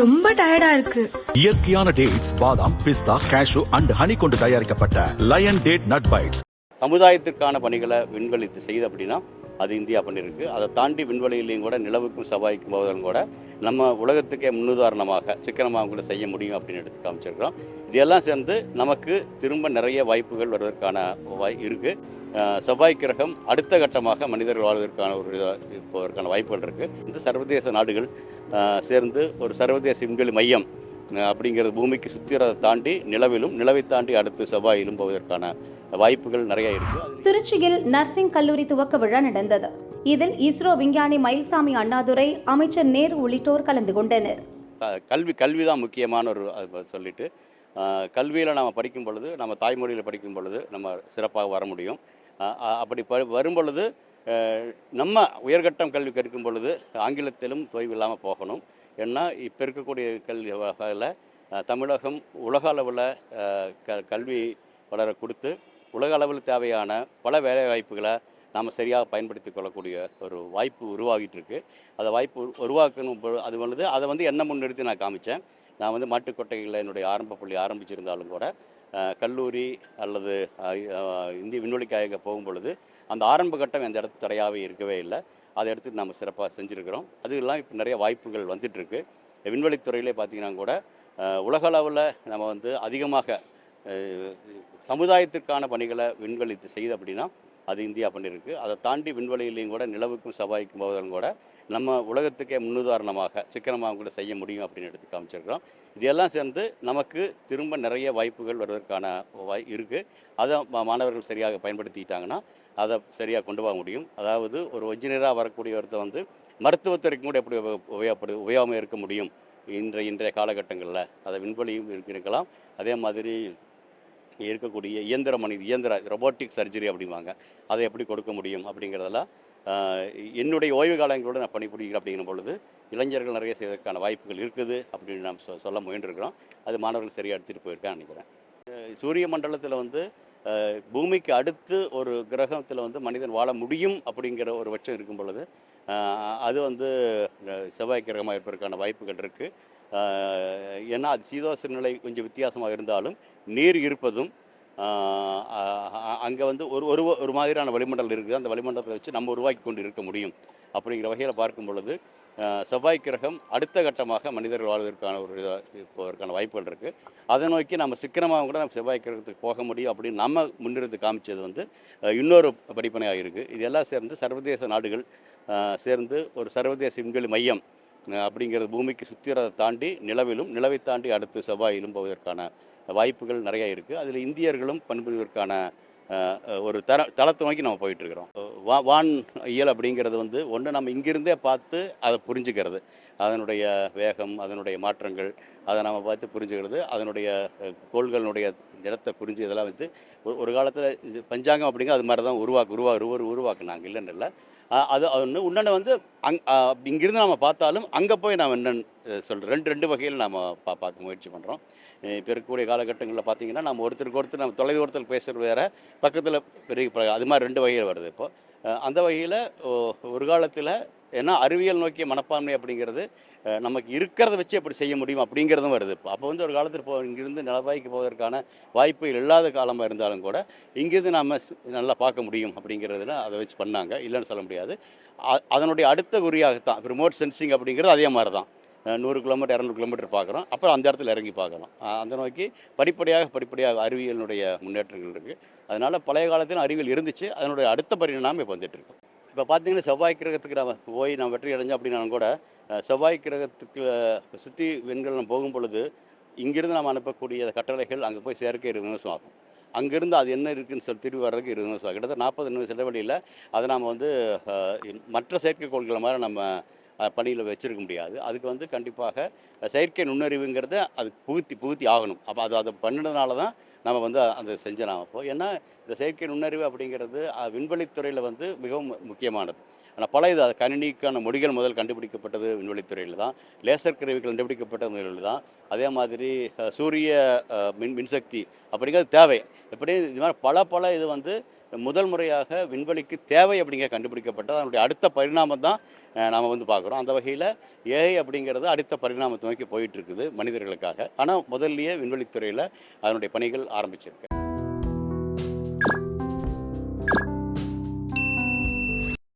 ரொம்ப டயர்டா இருக்கு. இயற்கையான டேட்ஸ் பாதாம் பிஸ்தா கேஷு அண்ட் ஹனி கொண்டு தயாரிக்கப்பட்ட லயன் டேட் நட் பைட்ஸ் சமுதாயத்திற்கான பணிகளை விண்வெளி செய்யுது அப்படின்னா அது இந்தியா பண்ணியிருக்கு அதை தாண்டி விண்வெளியிலையும் கூட நிலவுக்கும் செவ்வாய்க்கும் போவதும் கூட நம்ம உலகத்துக்கே முன்னுதாரணமாக சிக்கனமாக கூட செய்ய முடியும் அப்படின்னு எடுத்து காமிச்சிருக்கிறோம். இதெல்லாம் சேர்ந்து நமக்கு திரும்ப நிறைய வாய்ப்புகள் வருவதற்கான வாய் இருக்குது செவ்வாய் கிரகம் அடுத்த கட்டமாக மனிதர்கள் வாழ்வதற்கான ஒரு போவதற்கான வாய்ப்புகள் இருக்குது இந்த சர்வதேச நாடுகள் சேர்ந்து ஒரு சர்வதேச விண்வெளி மையம் அப்படிங்கிறது பூமிக்கு சுத்திரதை தாண்டி நிலவிலும் நிலவை தாண்டி அடுத்து செவ்வாயிலும் போவதற்கான வாய்ப்புகள் நிறைய இருக்குது திருச்சியில் நர்சிங் கல்லூரி துவக்க விழா நடந்தது. இதில் இஸ்ரோ விஞ்ஞானி மயில்சாமி அண்ணாதுரை அமைச்சர் நேரு உள்ளிட்டோர் கலந்து கொண்டனர். கல்வி கல்வி தான் முக்கியமான ஒரு சொல்லிட்டு கல்வியில் நம்ம படிக்கும் பொழுது நம்ம தாய்மொழியில் படிக்கும் பொழுது நம்ம சிறப்பாக வர முடியும். அப்படி ப வரும் பொழுது நம்ம உயர்கட்டம் கல்வி கற்கும் பொழுது ஆங்கிலத்திலும் தொய்வு இல்லாமல் போகணும். ஏன்னா இப்போ இருக்கக்கூடிய கல்வி வகையில் தமிழகம் உலக அளவில் க கல்வி வளர கொடுத்து உலக அளவில் தேவையான பல வேலை வாய்ப்புகளை நாம் சரியாக பயன்படுத்தி கொள்ளக்கூடிய ஒரு வாய்ப்பு உருவாகிட்டு இருக்கு. அந்த வாய்ப்பு உருவாக்கணும் அது வந்து அதை வந்து என்ன முன்னிறுத்தி நான் காமிச்சேன்? நான் வந்து மாட்டுக்கொட்டைகளில் என்னுடைய ஆரம்ப பள்ளி ஆரம்பிச்சிருந்தாலும் கூட கல்லூரி அல்லது இந்திய விண்வெளிக்காக ஆய்வுக்கு போகும் பொழுது அந்த ஆரம்ப கட்டம் எந்த இடத்து தடையாகவே இருக்கவே இல்லை. அதை எடுத்து நம்ம சிறப்பாக செஞ்சுருக்கிறோம். இல்லாமல் இப்போ நிறைய வாய்ப்புகள் வந்துட்டுருக்கு. விண்வெளித்துறையிலே பார்த்தீங்கன்னா கூட உலகளவில் நம்ம வந்து அதிகமாக சமுதாயத்திற்கான பணிகளை விண்வெளி செய்து அப்படின்னா அது இந்தியா பண்ணியிருக்கு அதை தாண்டி விண்வெளியிலையும் கூட நிலவுக்கும் செவ்வாய்க்கும் போவதும் கூட நம்ம உலகத்துக்கே முன்னுதாரணமாக சிக்கனமாக கூட செய்ய முடியும் அப்படின்னு எடுத்து காமிச்சிருக்கிறோம். இதெல்லாம் சேர்ந்து நமக்கு திரும்ப நிறைய வாய்ப்புகள் வருவதற்கான வாய் இருக்குது அதை மாணவர்கள் சரியாக பயன்படுத்திக்கிட்டாங்கன்னா அதை சரியாக கொண்டு போக முடியும். அதாவது ஒரு இன்ஜினியராக வரக்கூடிய ஒருத்தர் வந்து மருத்துவத்துறைக்கும் கூட எப்படி உபயோகப்படு உபயோகமாக இருக்க முடியும்? இன்றைய இன்றைய காலகட்டங்களில் அதை விண்வெளியும் இருக்கலாம். அதே மாதிரி இருக்கக்கூடிய இயந்திர மனித இயந்திர ரொபோட்டிக் சர்ஜரி அப்படிம்பாங்க. அதை எப்படி கொடுக்க முடியும் அப்படிங்கிறதெல்லாம் என்னுடைய ஓய்வு காலங்களோட நான் பணிபுரிகிறேன் அப்படிங்கிற பொழுது இளைஞர்கள் நிறைய செய்வதற்கான வாய்ப்புகள் இருக்குது அப்படின்னு நாம் சொ- சொல்ல முயன்றிருக்கிறோம். அது மாணவர்கள் சரியாக எடுத்துகிட்டு போயிருக்கான்னு நினைக்கிறேன். சூரிய மண்டலத்தில் வந்து பூமிக்கு அடுத்து ஒரு கிரகத்தில் வந்து மனிதன் வாழ முடியும் அப்படிங்கிற ஒரு பட்சம் இருக்கும் பொழுது அது வந்து செவ்வாய் கிரகமாக இருப்பதற்கான வாய்ப்புகள் இருக்குது ஏன்னா அது சீதோச நிலை கொஞ்சம் வித்தியாசமாக இருந்தாலும் நீர் இருப்பதும் அங்கே வந்து ஒரு ஒரு ஒரு மாதிரியான வளிமண்டலம் இருக்குது. அந்த வளிமண்டலத்தை வச்சு நம்ம உருவாக்கி கொண்டு இருக்க முடியும் அப்படிங்கிற வகையில் பார்க்கும் பொழுது செவ்வாய் கிரகம் அடுத்த கட்டமாக மனிதர்கள் வாழ்வதற்கான ஒரு இதா போவதற்கான வாய்ப்புகள் இருக்குது அதை நோக்கி நம்ம சிக்கனமாக கூட நம்ம செவ்வாய் கிரகத்துக்கு போக முடியும் அப்படின்னு நம்ம முன்னிறுத்து காமிச்சது வந்து இன்னொரு படிப்பனையாக இருக்குது இது எல்லாம் சேர்ந்து சர்வதேச நாடுகள் சேர்ந்து ஒரு சர்வதேச விண்வெளி மையம் அப்படிங்கிறது பூமிக்கு சுத்திரதை தாண்டி நிலவிலும் நிலவை தாண்டி அடுத்து செவ்வாயிலும் போவதற்கான வாய்ப்புகள் நிறைய இருக்குது அதில் இந்தியர்களும் பண்புவதற்கான ஒரு தர தளத்தை நோக்கி நம்ம போயிட்டுருக்கிறோம் வா வான் இயல் அப்படிங்கிறது வந்து ஒன்று நம்ம இங்கிருந்தே பார்த்து அதை புரிஞ்சுக்கிறது. அதனுடைய வேகம் அதனுடைய மாற்றங்கள் அதை நம்ம பார்த்து புரிஞ்சுக்கிறது அதனுடைய கோள்களுடைய கோள்களினுடைய இடத்தை புரிஞ்சு இதெல்லாம் வந்து ஒரு காலத்தில் பஞ்சாங்கம் அப்படிங்க அது மாதிரி தான் உருவாக்கு உருவா உருவ உருவாக்குனாங்க. இல்லைன்னு இல்லை. அது ஒன்று இன்னொன்று வந்து அங் இங்கிருந்து நம்ம பார்த்தாலும் அங்கே போய் நாம் என்னன்னு சொல்கிறோம் ரெண்டு ரெண்டு வகையில் நாம் பா பார்க்க முயற்சி பண்ணுறோம் இப்போ இருக்கக்கூடிய காலகட்டங்களில் பார்த்தீங்கன்னா நம்ம ஒருத்தருக்கு ஒருத்தர் நம்ம தொலைவு பேசுகிறது வேறு பக்கத்தில் பெரிய அது மாதிரி ரெண்டு வகையில் வருது இப்போது அந்த வகையில் ஒரு காலத்தில் ஏன்னா அறிவியல் நோக்கிய மனப்பான்மை அப்படிங்கிறது நமக்கு இருக்கிறத வச்சு எப்படி செய்ய முடியும் அப்படிங்கிறதும் வருது. இப்போ அப்போ வந்து ஒரு காலத்தில் போ இங்கிருந்து நிலவாய்க்கு போவதற்கான வாய்ப்புகள் இல்லாத காலமாக இருந்தாலும் கூட இங்கிருந்து நாம் நல்லா பார்க்க முடியும் அப்படிங்கிறதுல அதை வச்சு பண்ணாங்க. இல்லைன்னு சொல்ல முடியாது. அதனுடைய அடுத்த குறியாகத்தான் ரிமோட் சென்சிங் அப்படிங்கிறது அதே மாதிரி தான் நூறு கிலோமீட்டர் இரநூறு கிலோமீட்டர் பார்க்குறோம். அப்புறம் அந்த இடத்துல இறங்கி பார்க்கலாம் அந்த நோக்கி படிப்படியாக படிப்படியாக அறிவியலினுடைய முன்னேற்றங்கள் இருக்குது அதனால் பழைய காலத்திலும் அறிவியல் இருந்துச்சு. அதனுடைய அடுத்த பரிணாமம் இப்போ வந்துட்டுருக்கு இப்போ பார்த்தீங்கன்னா செவ்வாய் கிரகத்துக்கு நம்ம போய் நான் வெற்றி அடைஞ்சோம் அப்படின்னாலும் கூட செவ்வாய் கிரகத்துக்கு சுற்றி விண்கலம் போகும் பொழுது இங்கிருந்து நாம் அனுப்பக்கூடிய கட்டளைகள் அங்கே போய் சேர்க்க இருபது நிமிஷம் ஆகும். அங்கேருந்து அது என்ன இருக்குன்னு சொல்லி திரும்பி வர்றதுக்கு இருபது நிமிஷம் ஆகும். கிட்டத்தட்ட நாற்பது நிமிஷம் இடைவெளியில் அதை நாம் வந்து மற்ற செயற்கைக்கோள்களை மாதிரி நம்ம பணியில் வச்சிருக்க முடியாது. அதுக்கு வந்து கண்டிப்பாக செயற்கை நுண்ணறிவுங்கிறத அது புகுத்தி புகுத்தி ஆகணும். அப்போ அது அதை பண்ணினதுனால தான் நம்ம வந்து அந்த செஞ்சலாம். அப்போது ஏன்னா இந்த செயற்கை நுண்ணறிவு அப்படிங்கிறது விண்வெளித்துறையில் வந்து மிகவும் முக்கியமானது. ஆனால் பல இது கணினிக்கான மொழிகள் முதல் கண்டுபிடிக்கப்பட்டது விண்வெளித்துறையில் தான். லேசர் கருவிகள் கண்டுபிடிக்கப்பட்டது முறையில் தான். அதே மாதிரி சூரிய மின் மின்சக்தி அப்படிங்கிறது தேவை. எப்படி இது மாதிரி பல பல இது வந்து முதல் முறையாக விண்வெளிக்கு தேவை அப்படிங்கிற கண்டுபிடிக்கப்பட்டது. அதனுடைய அடுத்த பரிணாமம் தான் நாம் வந்து பார்க்குறோம். அந்த வகையில் ஏஐ அப்படிங்கிறது அடுத்த பரிணாமத்தை நோக்கி போயிட்டு இருக்குது மனிதர்களுக்காக. ஆனால் முதல்லையே விண்வெளித்துறையில் அதனுடைய பணிகள் ஆரம்பிச்சிருக்கு.